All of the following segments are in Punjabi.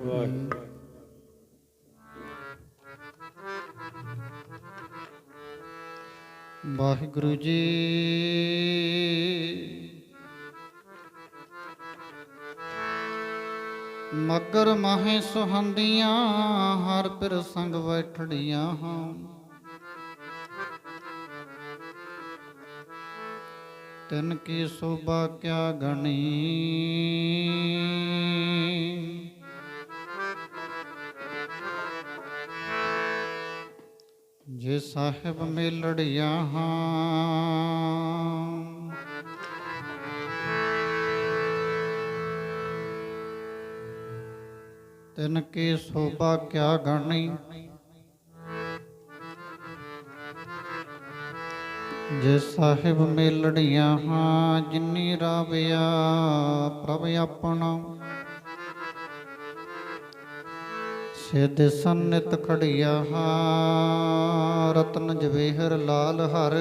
ਵਾਹਿਗੁਰੂ ਵਾਹਿਗੁਰੂ ਜੀ। ਮਗਰ ਮਾਹੇ ਸੁਹੰਦੀਆਂ, ਹਰ ਪਿਰ ਸੰਗ ਬੈਠੜੀਆਂ ਹਾਂ। ਤਿਨ ਕੀ ਸੋਭਾ ਕਿਆ ਗਣੀ। ਸਾਹਿਬ ਮੇਲੜੀਆਂ ਹਾਂ। ਤਿਨ ਕੀ ਸੋਭਾ ਕਿਆ ਗਣੀ? ਜੇ ਸਾਹਿਬ ਮੇਲੜੀਆਂ ਹਾਂ, ਜਿਨੀ ਰਾਵਿਆ ਪ੍ਰਭ ਆਪਣਾ ਸਿਧ ਸੰਨਿਤ ਖੜੀਆ ਹਾਂ ਰਤਨ ਜਵੇਹਰ ਲਾਲ ਹਰ।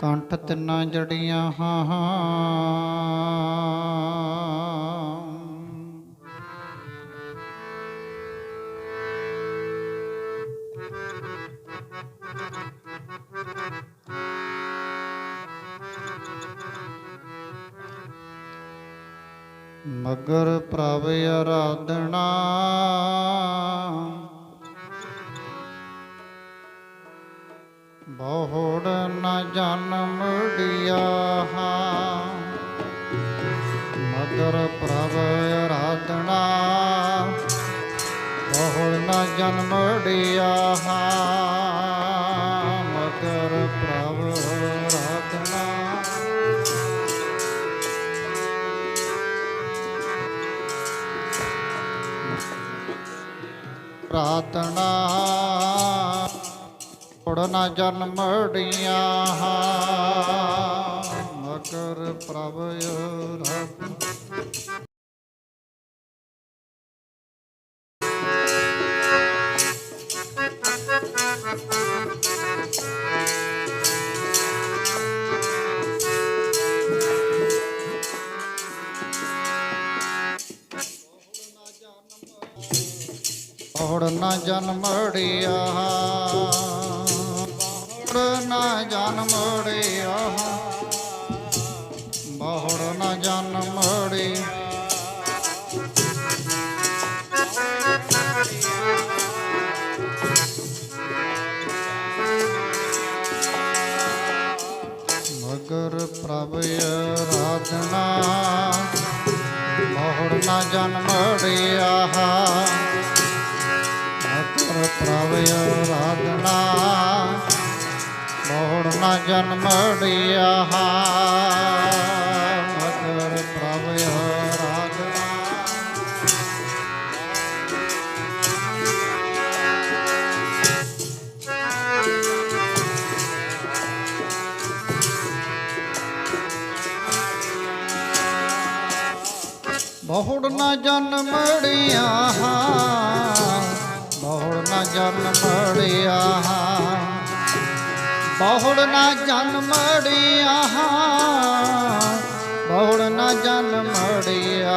ਕੰਠ ਤਿੰਨਾ ਜੜੀਆਂ ਹਾਂ। ਮਗਰ ਪ੍ਰਭ ਆਰਾਧਨਾ। ਬਹੁੜ ਨ ਜਨਮ ਡੀਆ ਮਗਰ ਪ੍ਰਭ ਆਰਾਧਨਾ। ਬਹੁੜ ਨ ਜਨਮ ਡੀਆ ਪ੍ਰਾਰਥਨਾ। ਉੜਨਾ ਜਨਮੜੀਆਂ ਮਕਰ ਪ੍ਰਭ ਰੱਬ ਉੜਨਾ ਜਨਮੜੀਆਂ ਉੜਨਾ ਜਨਮੜੀਆਂ ਬਹੁੜ ਨਾ ਜਨਮੜਿਆ ਮਗਰ ਪ੍ਰਭ ਆਰਾਧਨਾ। ਬਹੁੜ ਨਾ ਜਨਮੜਿਆ ਮਗਰ ਪ੍ਰਭ ਆਰਾਧਨਾ ਬਹੁੜ ਨਾ ਜਨਮੜਿਆ ਮਗਰ ਪ੍ਰਭ ਆਰਾਧਨਾ ਬਹੁੜ ਨਾ ਜਨਮੜਿਆ ਬਹੁੜ ਨਾ ਜਨਮੜਿਆ ਬਹੁੜ ਨਾ ਜਨਮੜਿਆ ਬਹੁੜ ਨਾ ਜਨਮੜਿਆ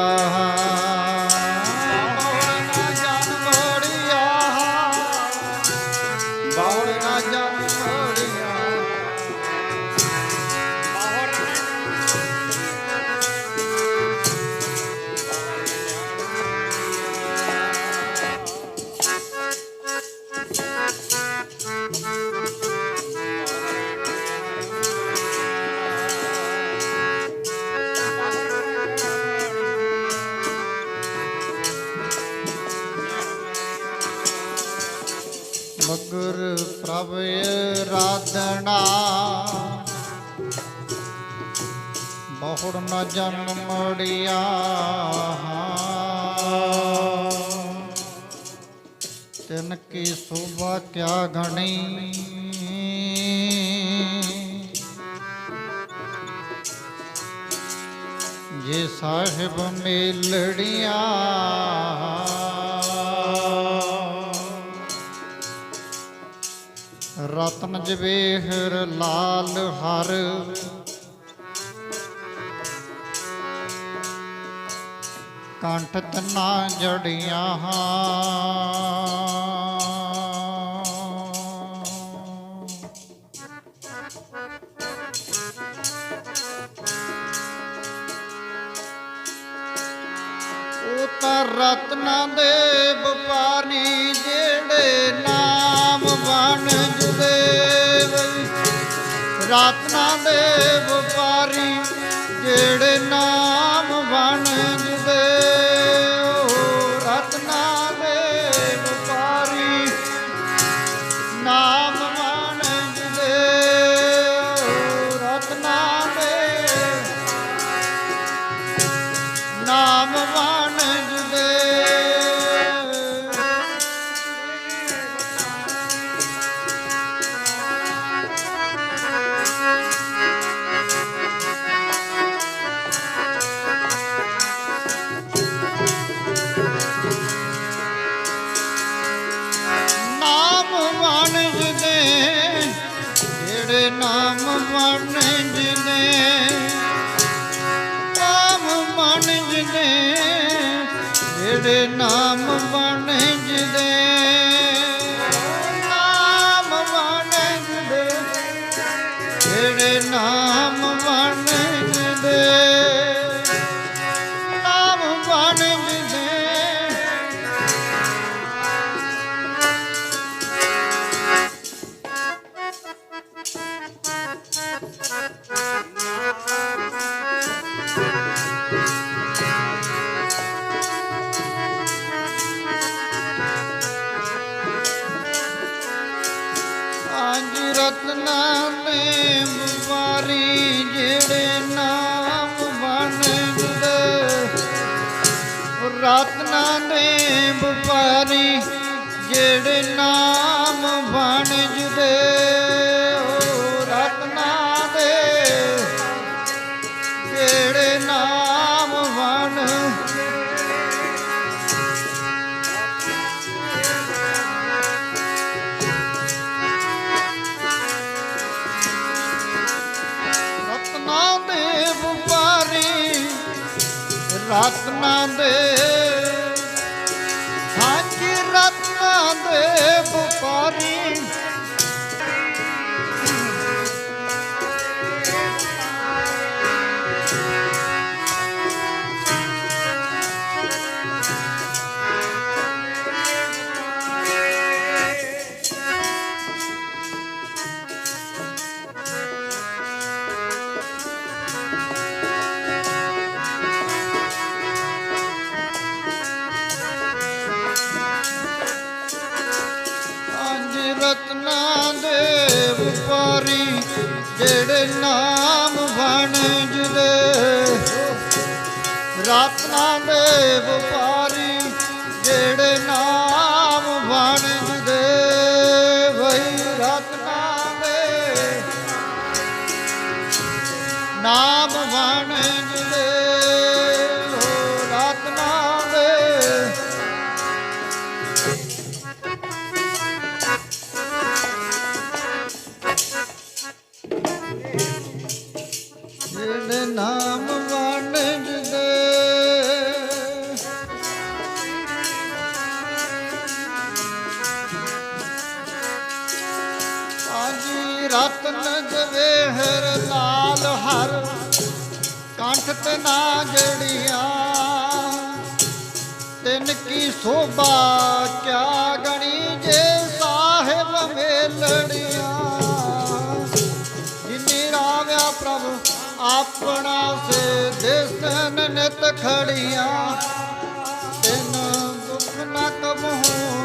ਰਾਧਣਾ ਬਹੁੜ ਨ ਜਨਮੜਿਆ ਤਿਨ ਕੀ ਸੋਭਾ ਕਿਆ ਗਣੀ ਜੇ ਸਾਹਿਬ ਮੇਲੜੀਆਂ। ਰਤਨ ਜਵੇਹਰ ਲਾਲ ਹਰ। ਕੰਠ ਤਨਾ ਜੜੀਆਂ। ਉਹ ਤਾਂ ਰਤਨਾਂ ਦੇ ਵਪਾਰੀ ਜਿਹੜੇ ਨਾਮ ਬਣ ਦੇਵ ਰਾਤਨਾ ਰਤਨਾਂ ਦੇ ਵਪਾਰੀ ਜਿਹੜੇ ਨਾਮ ਜਿਹੜੇ ਨਾਮ ਵਣਜਦੇ ਨਾਮ ਵਣਜਦੇ ਜਿਹੜੇ ਨਾਮ ਵਣਜਦੇ ਵਪਾਰੀ ਜਿਹੜੇ ਨਾਮ ਬਣ ਜੁਦੇ। ਜਿਹੜੇ ਨਾਮ ਬਣ ਜੁਦੇ ਰਤਨਾਂ ਦੇ ਵਪਾਰੀ ਜਿਹੜੇ ਨਾਮ ਰਤਨ ਜਵੇਹਰ ਲਾਲ ਹਰ, ਕੰਠ ਤੇ ਨਾ ਜੜੀਆਂ। ਤਿੰਨ ਕੀ ਸੋਭਾ ਕਿਆ ਗਣੀ ਜੇ ਸਾਹਿਬ ਮੇਲੜੀਆਂ ਜਿਨੀ ਰਾਵਿਆ ਪ੍ਰਭ ਆਪਣਾ ਸੇ ਦਿਸਨ ਨਿਤ ਖੜੀਆਂ। ਤਿਨ ਦੁੱਖ ਨ ਕਬਹੂ